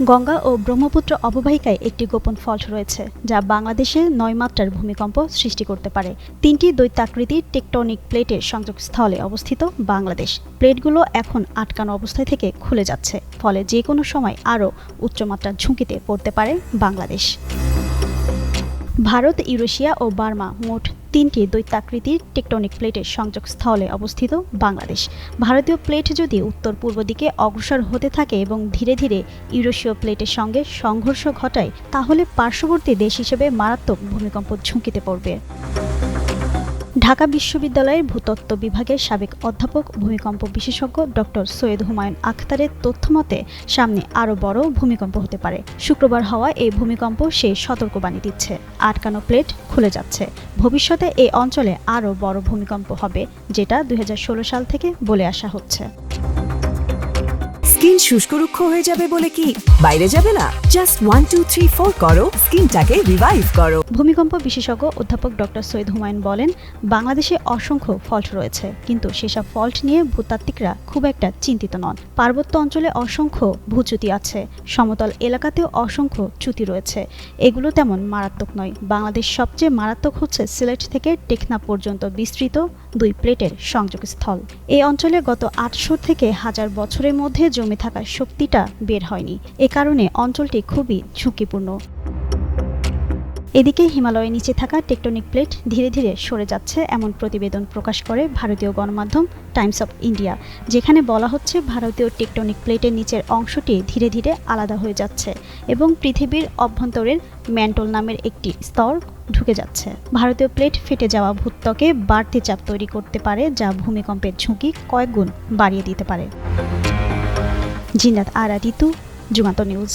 গঙ্গা ও ব্রহ্মপুত্র অববাহিকায় একটি গোপন ফল্ট রয়েছে, যা বাংলাদেশে নয় মাত্রার ভূমিকম্প সৃষ্টি করতে পারে। তিনটি দৈত্যাকৃতির টেকটনিক প্লেটের সংযোগস্থলে অবস্থিত বাংলাদেশ। প্লেটগুলো এখন আটকানো অবস্থায় থেকে খুলে যাচ্ছে, ফলে যে কোনো সময় আরও উচ্চমাত্রার ঝুঁকিতে পড়তে পারে বাংলাদেশ। ভারত, ইউরেশিয়া ও বার্মা মোট তিনটি দৈত্যাকৃতির টেকটনিক প্লেটের সংযোগস্থলে অবস্থিত বাংলাদেশ। ভারতীয় প্লেট যদি উত্তর পূর্ব দিকে অগ্রসর হতে থাকে এবং ধীরে ধীরে ইউরোশীয় প্লেটের সঙ্গে সংঘর্ষ ঘটায়, তাহলে পার্শ্ববর্তী দেশ হিসেবে মারাত্মক ভূমিকম্প ঝুঁকিতে পড়বে। ঢাকা বিশ্ববিদ্যালয়ের ভূতত্ত্ব বিভাগের সাবেক অধ্যাপক, ভূমিকম্প বিশেষজ্ঞ ডক্টর সৈয়দ হুমায়ুন আখতারের তথ্যমতে, সামনে আরও বড় ভূমিকম্প হতে পারে। শুক্রবার হওয়া এই ভূমিকম্প সে সতর্কবাণী দিচ্ছে। আটকানো প্লেট খুলে যাচ্ছে। ভবিষ্যতে এই অঞ্চলে আরও বড় ভূমিকম্প হবে, যেটা দুই হাজার ষোলো সাল থেকে বলে আসা হচ্ছে। স্কিন শুষ্ক রুক্ষ হয়ে যাবে বলে কি? বাইরে যাবে না। Just one two three four করো। স্কিনটাকে রিভাইভ করো। ভূমিকম্প বিশেষজ্ঞ অধ্যাপক ডক্টর সৈয়দ হুমায়ুন বলেন, বাংলাদেশে অসংখ্য ফল্ট রয়েছে, কিন্তু সেসব ফল্ট নিয়ে ভূতাত্ত্বিকরা খুব একটা চিন্তিত নন। পার্বত্য অঞ্চলে অসংখ্য ভূচ্যুতি আছে। সমতল এলাকাতেও অসংখ্য চ্যুতি রয়েছে। এগুলো তেমন মারাত্মক নয়। বাংলাদেশ সবচেয়ে মারাত্মক হচ্ছে সিলেট থেকে টেকনা পর্যন্ত বিস্তৃত দুই প্লেটের সংযোগস্থল। এই অঞ্চলে গত আটশো থেকে হাজার বছরের মধ্যে জমে থাকার শক্তিটা বের হয়নি। এ কারণে অঞ্চলটি খুবই ঝুঁকিপূর্ণ। এদিকে হিমালয়ের নিচে থাকা টেকটনিক প্লেট ধীরে ধীরে সরে যাচ্ছে এমন প্রতিবেদন প্রকাশ করে ভারতীয় গণমাধ্যম টাইমস অফ ইন্ডিয়া, যেখানে বলা হচ্ছে ভারতীয় টেকটনিক প্লেটের নিচের অংশটি ধীরে ধীরে আলাদা হয়ে যাচ্ছে এবং পৃথিবীর অভ্যন্তরের ম্যান্টল নামের একটি স্তর ঢুকে যাচ্ছে। ভারতীয় প্লেট ফেটে যাওয়া ভূত্বকে বাড়তি চাপ তৈরি করতে পারে, যা ভূমিকম্পের ঝুঁকি কয়েকগুণ বাড়িয়ে দিতে পারে। জিনাত আরা ঋতু যুগান্ত নিউজ।